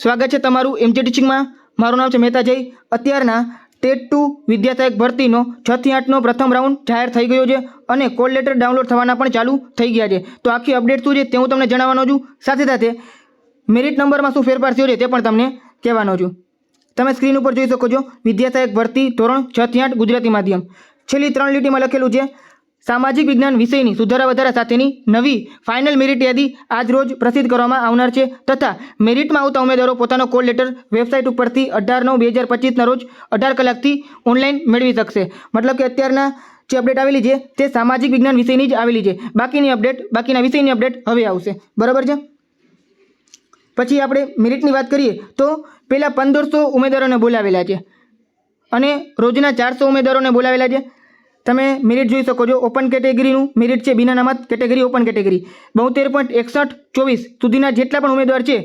સ્વાગત છે તમારું એમજે ટીચિંગમાં મારું નામ છે મહેતા જય. અત્યારના ટેટ ટુ વિદ્યાસહાયક ભરતીનો છ થી આઠનો પ્રથમ રાઉન્ડ જાહેર થઈ ગયો છે અને કોલ લેટર ડાઉનલોડ થવાના પણ ચાલુ થઈ ગયા છે. તો આખી અપડેટ શું છે તે હું તમને જણાવવાનો છું. સાથે સાથે મેરિટ નંબરમાં શું ફેરફાર થયો છે તે પણ તમને કહેવાનો છું. તમે સ્ક્રીન ઉપર જોઈ શકો છો વિદ્યાસહાયક ભરતી ધોરણ છ થી આઠ ગુજરાતી માધ્યમ. છેલ્લી ત્રણ લીટીમાં લખેલું છે સામાજિક વિજ્ઞાન વિષયની સુધારા વધારા સાથેની નવી ફાઇનલ મેરિટ યાદી આજ રોજ પ્રસિદ્ધ કરવામાં આવનાર છે તથા મેરિટમાં આવતા ઉમેદવારો પોતાનો કોલ લેટર વેબસાઇટ ઉપરથી અઢાર નવ બે હજાર પચીસના રોજ અઢાર કલાકથી ઓનલાઈન મેળવી શકશે. મતલબ કે અત્યારના જે અપડેટ આવેલી છે તે સામાજિક વિજ્ઞાન વિષયની જ આવેલી છે. બાકીની અપડેટ બાકીના વિષયની અપડેટ હવે આવશે. બરાબર છે? પછી આપણે મેરિટની વાત કરીએ તો પહેલાં પંદરસો ઉમેદવારોને બોલાવેલા છે અને રોજના ચારસો ઉમેદવારોને બોલાવેલા છે. તમે મેરિટ જોઈ શકો છો ઓપન કેટેગરીનું મેરિટ છે બિના નામત કેટેગરી ઓપન કેટેગરી બોતેર પોઈન્ટ એકસઠ ચોવીસ સુધીના જેટલા પણ ઉમેદવાર છે,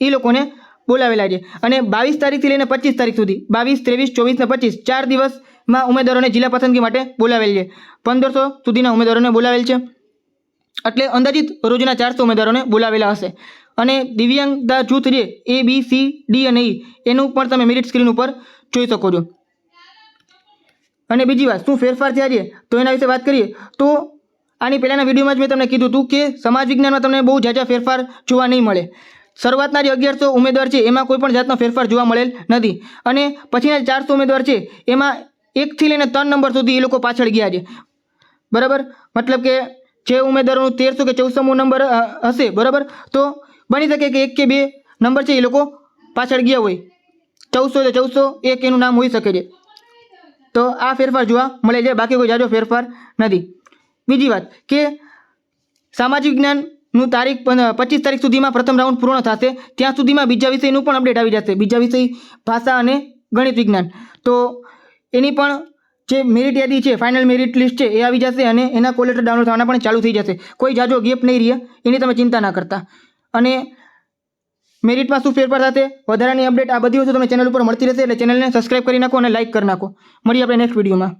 એ લોકોને બોલાવેલા છે. અને બાવીસ તારીખથી લઈને પચીસ તારીખ સુધી, બાવીસ, ત્રેવીસ, ચોવીસ ને પચીસ, ચાર દિવસમાં ઉમેદવારોને જિલ્લા પસંદગી માટે બોલાવેલ છે. પંદરસો સુધીના ઉમેદવારોને બોલાવેલ છે. એટલે અંદાજિત રોજના ચારસો ઉમેદવારોને બોલાવેલા હશે. અને દિવ્યાંગતા જૂથ જે એ, બી, સી, ડી અને ઈ, એનું પણ તમે મેરિટ સ્ક્રીન ઉપર જોઈ શકો છો. અને બીજી વાત, શું ફેરફાર થયા છે? તો એના વિશે વાત કરીએ. તો આની પહેલાંના વિડીયોમાં જ મેં તમને કીધું હતું કે સમાજ વિજ્ઞાનમાં તમને બહુ ઝાઝા ફેરફાર જોવા નહીં મળે. શરૂઆતના જે અગિયારસો ઉમેદવાર છે, એમાં કોઈ પણ જાતનો ફેરફાર જોવા મળેલ નથી. અને પછીના ચારસો ઉમેદવાર છે, એમાં એકથી લઈને ત્રણ નંબર સુધી એ લોકો પાછળ ગયા છે. બરાબર? મતલબ કે જે ઉમેદવારોનું તેરસો કે ચૌદસોમો નંબર હશે, બરાબર? તો બની શકે કે એક કે બે નંબર છે એ લોકો પાછળ ગયા હોય. ચૌદસો તો ચૌદસો એક એનું નામ હોઈ શકે છે. તો આ ફેરફાર જોવા મળે છે. બાકી કોઈ જાજો ફેરફાર નથી. બીજી વાત કે સામાજિક વિજ્ઞાનનું તારીખ પચીસ તારીખ સુધીમાં પ્રથમ રાઉન્ડ પૂર્ણ થશે. ત્યાં સુધીમાં બીજા વિષયનું પણ અપડેટ આવી જશે. બીજા વિષય, ભાષા અને ગણિત વિજ્ઞાન. તો એની પણ જે મેરિટ યાદી છે ફાઇનલ મેરિટ લિસ્ટ છે, એ આવી જશે અને એના કોલેટર ડાઉનલોડ થવાના પણ ચાલુ થઈ જશે. કોઈ જાજો ગેપ નહીં રહે. એની તમે ચિંતા ના કરતા. અને મેરિટમાં શું ફેરફાર થશે વધારાની અપડેટ આ બધી વસ્તુ તમને ચેનલ ઉપર મળતી રહેશે, એટલે ચેનલને સબસ્ક્રાઇબ કરી નાખો અને લાઇક કરી નાખો. મળીએ આપણે નેક્સ્ટ વિડીયોમાં